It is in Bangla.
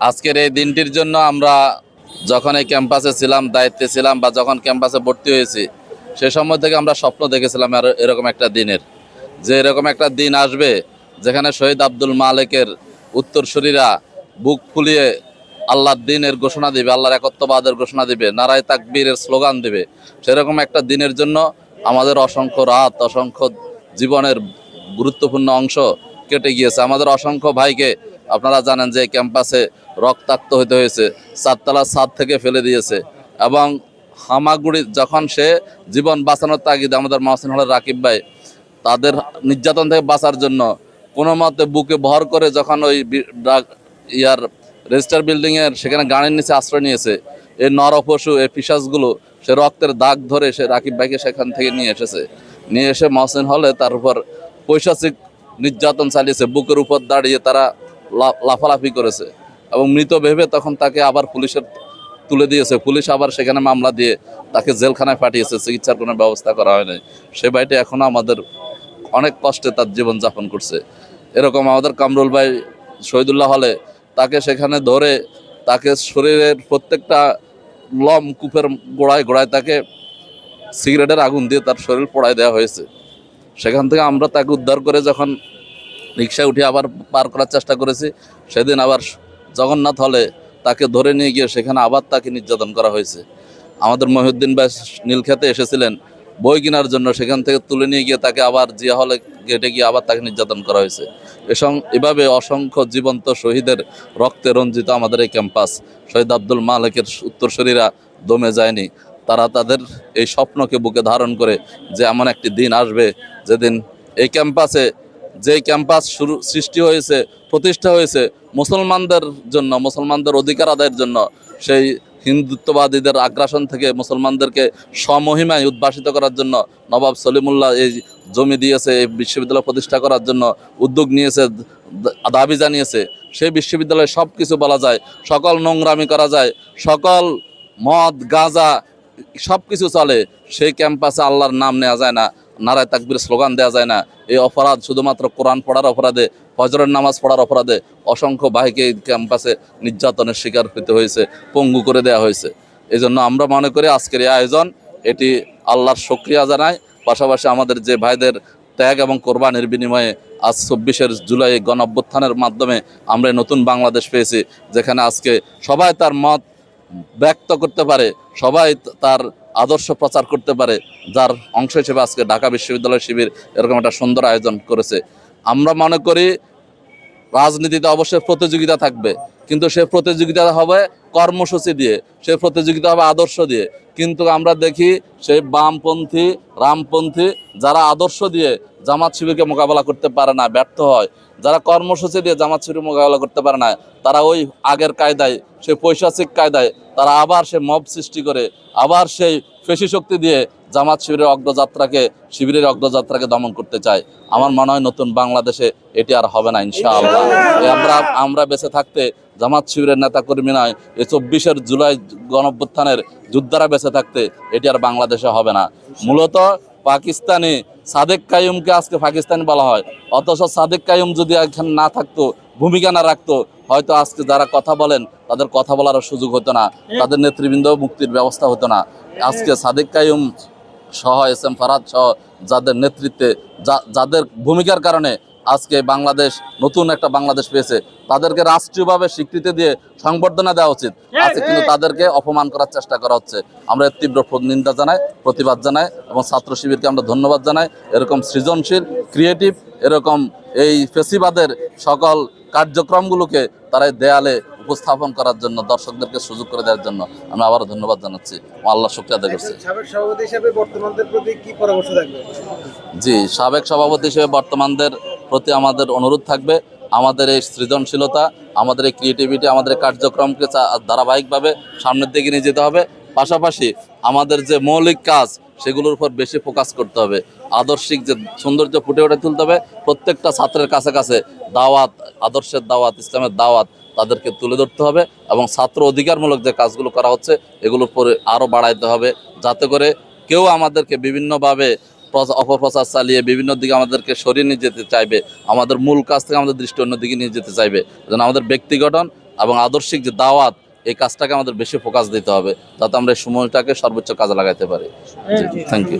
আজকের এই দিনটির জন্য আমরা যখন এই ক্যাম্পাসে ছিলাম, দায়িত্বে ছিলাম বা যখন ক্যাম্পাসে ভর্তি হয়েছি, সে সময় থেকে আমরা স্বপ্ন দেখেছিলাম আর এরকম একটা দিনের। যে এরকম একটা দিন আসবে যেখানে শহীদ আব্দুল মালেকের উত্তরসূরিরা বুক ফুলিয়ে আল্লাহর দিনের ঘোষণা দিবে, আল্লাহর একত্ববাদের ঘোষণা দিবে, নারায় তাকবীরের স্লোগান দিবে। সেরকম একটা দিনের জন্য আমাদের অসংখ্য রাত, অসংখ্য জীবনের গুরুত্বপূর্ণ অংশ কেটে গিয়েছে। আমাদের অসংখ্য ভাইকে আপনারা জানেন যে ক্যাম্পাসে রক্তাক্ত হতে হয়েছে চারতলা ছাদ থেকে ফেলে দিয়েছে। এবং হামাগুড়ি যখন সে জীবন বাঁচানোর তাগিদে আমাদের মহসিন হলের রাকিব ভাই তাদের নির্যাতন থেকে বাঁচার জন্য কোনো মতে বুকে ভর করে যখন ওই ইয়ার রেজিস্টার বিল্ডিংয়ের সেখানে গাড়ির নিচে আশ্রয় নিয়েছে এই নরপশু এই পিসাসগুলো সে রক্তের দাগ ধরে সে রাকিব ভাইকে সেখান থেকে নিয়ে এসেছে। নিয়ে এসে মহসিন হলে তার উপর পৈশাচিক নির্যাতন চালিয়েছে, বুকের উপর দাঁড়িয়ে তারা লাফালাফি করেছে। এবং মৃত ভেবে তখন তাকে আবার পুলিশের তুলে দিয়েছে। পুলিশ আবার সেখানে মামলা দিয়ে তাকে জেলখানায় পাঠিয়েছে, চিকিৎসার কোনো ব্যবস্থা করা হয়নি। সে ভাইটি এখনও আমাদের অনেক কষ্টে তার জীবন যাপন করছে। এরকম আমাদের কামরুল ভাই শহীদুল্লাহ হলে তাকে সেখানে ধরে তাকে শরীরের প্রত্যেকটা লম কূপের গোড়ায় গোড়ায় তাকে সিগারেটের আগুন দিয়ে তার শরীর পোড়ায় দেওয়া হয়েছে। সেখান থেকে আমরা তাকে উদ্ধার করে যখন রিক্সায় উঠে আবার পার করার চেষ্টা করেছি, সেদিন আবার জগন্নাথ হলে তাকে ধরে নিয়ে গিয়ে সেখানে আবার তাকে নির্যাতন করা হয়েছে। আমাদের মহিউদ্দিন ভাই নীলক্ষেতে এসেছিলেন, বই কেনার জন্য সেখান থেকে তুলে নিয়ে গিয়ে তাকে আবার জিয়া হলে গেটে গিয়ে আবার তাকে নির্যাতন করা হয়েছে। এসং এভাবে অসংখ্য জীবন্ত শহীদের রক্তে রঞ্জিত আমাদের এই ক্যাম্পাস, শহীদ আব্দুল মালিকের উত্তরসূরিরা দমে যায়নি। তারা তাদের এই স্বপ্নকে বুকে ধারণ করে যে এমন একটি দিন আসবে, যেদিন এই ক্যাম্পাসে যেই ক্যাম্পাস শুরু, সৃষ্টি হয়েছে, প্রতিষ্ঠা হয়েছে মুসলমানদের জন্য, মুসলমানদের অধিকার আদায়ের জন্য, সেই হিন্দুত্ববাদীদের আগ্রাসন থেকে মুসলমানদেরকে স্বমহিমায় উদ্ভাসিত করার জন্য নবাব সলিমুল্লাহ এই জমি দিয়েছে, এই বিশ্ববিদ্যালয় প্রতিষ্ঠা করার জন্য উদ্যোগ নিয়েছে, দাবি জানিয়েছে। সেই বিশ্ববিদ্যালয়ে সব কিছু বলা যায়, সকল নোংরামি করা যায়, সকল মদ, গাঁজা সব কিছু চলে। সেই ক্যাম্পাসে আল্লাহর নাম নেওয়া যায় না। নারায় তাকবির স্লোগান দেওয়া যায় না। এই অপরাধ শুধুমাত্র কোরআন পড়ার অপরাধে, ফজরের নামাজ পড়ার অপরাধে অসংখ্য ভাইকে ক্যাম্পাসে নির্যাতনের শিকার হতে হয়েছে, পঙ্গু করে দেওয়া হয়েছে। এই জন্য আমরা মনে করি আজকের এই আয়োজন, এটি আল্লাহর সক্রিয়া জানায়। পাশাপাশি আমাদের যে ভাইদের ত্যাগ এবং কোরবানির বিনিময়ে আজ চব্বিশের জুলাই গণ মাধ্যমে আমরা নতুন বাংলাদেশ পেয়েছি, যেখানে আজকে সবাই তার মত ব্যক্ত করতে পারে, সবাই তার আদর্শ প্রচার করতে পারে, যার অংশ হিসেবে আজকে ঢাকা বিশ্ববিদ্যালয় শিবির এরকম একটা সুন্দর আয়োজন করেছে। আমরা মনে করি রাজনীতিতে অবশ্যই প্রতিযোগিতা থাকবে, কিন্তু সে প্রতিযোগিতা হবে কর্মসূচি দিয়ে, সে প্রতিযোগিতা হবে আদর্শ দিয়ে। কিন্তু আমরা দেখি সেই বামপন্থী, রামপন্থী যারা আদর্শ দিয়ে জামাত শিবিরকে মোকাবেলা করতে পারে না, ব্যর্থ হয়। যারা কর্মসূচি দিয়ে জামাত শিবির মোকাবেলা করতে পারে না, তারা ওই আগের কায়দায় সেই পৈশাচিক কায়দায় তারা আবার সে মব সৃষ্টি করে আবার সেই পেশি শক্তি দিয়ে জামাত শিবিরের অগ্রযাত্রাকে শিবিরের অগ্রযাত্রাকে দমন করতে চায়। আমার মনে হয় নতুন বাংলাদেশে এটি আর হবে না ইনশাআল্লাহ। আমরা আমরা বেঁচে থাকতে জামাত শিবিরের নেতা কর্মী নয় এই চব্বিশের জুলাই গণঅভ্যুত্থানের যোদ্ধারা বেঁচে থাকতে এটি আর বাংলাদেশে হবে না। মূলত পাকিস্তানি সাদেক কায়ুমকে আজকে পাকিস্তানি বলা হয়। অথচ সাদেক কায়ুম যদি এখানে না থাকতো ভূমিকা না রাখতো হয়তো আজকে যারা কথা বলেন, তাদের কথা বলার সুযোগ হতো না। তাদের নেতৃবৃন্দ মুক্তির ব্যবস্থা হতো না। আজকে সাদেক কায়ুম সহ, এস এম ফারাদ সহ, যাদের নেতৃত্বে যাদের ভূমিকার কারণে আজকে বাংলাদেশ নতুন একটা বাংলাদেশ পেয়েছে। তাদেরকে রাষ্ট্রীয়ভাবে স্বীকৃতি দিয়ে সংবর্ধনা দেওয়া উচিত। আজকে কিন্তু তাদেরকে অপমান করার চেষ্টা করা হচ্ছে। আমরা এর তীব্র নিন্দা জানাই প্রতিবাদ জানাই এবং ছাত্র শিবিরকে আমরা ধন্যবাদ জানাই। এরকম সৃজনশীল ক্রিয়েটিভ এরকম এই ফেসিবাদের সকল কার্যক্রমগুলোকে তারা এই দেয়ালে উপস্থাপন করার জন্য দর্শকদেরকে সুযোগ করে দেওয়ার জন্য আমি আবারও ধন্যবাদ জানাচ্ছি। আল্লাহ শুক্রিয়া আদায় করছি। সাবেক সভাপতি হিসেবে বর্তমানদের প্রতি কি পরামর্শ থাকবে? জি সাবেক সভাপতি হিসেবে বর্তমানদের প্রতি আমাদের অনুরোধ থাকবে, আমাদের এই সৃজনশীলতা, আমাদের এই ক্রিয়েটিভিটি আমাদের কার্যক্রমকে ধারাবাহিকভাবে সামনের দিকে নিয়ে যেতে হবে। পাশাপাশি আমাদের যে মৌলিক কাজ, সেগুলোর উপর বেশি ফোকাস করতে হবে। আদর্শিক যে সৌন্দর্য ফুটে ওঠে তুলতে হবে, প্রত্যেকটা ছাত্রের কাছে কাছে দাওয়াত, আদর্শের দাওয়াত, ইসলামের দাওয়াত তাদেরকে তুলে ধরতে হবে এবং ছাত্র অধিকারমূলক যে কাজগুলো করা হচ্ছে, এগুলোর পরে আরও বাড়াইতে হবে। যাতে করে কেউ আমাদেরকে বিভিন্নভাবে অপপ্রচার চালিয়ে বিভিন্ন দিকে আমাদেরকে সরিয়ে নিয়ে যেতে চাইবে। আমাদের মূল কাজ থেকে আমাদের দৃষ্টি অন্যদিকে নিয়ে যেতে চাইবে। যেন আমাদের ব্যক্তি গঠন এবং আদর্শিক যে দাওয়াত, এই কাজটাকে আমাদের বেশি ফোকাস দিতে হবে, যাতে আমরা এই সময়টাকে সর্বোচ্চ কাজে লাগাইতে পারি। Thank you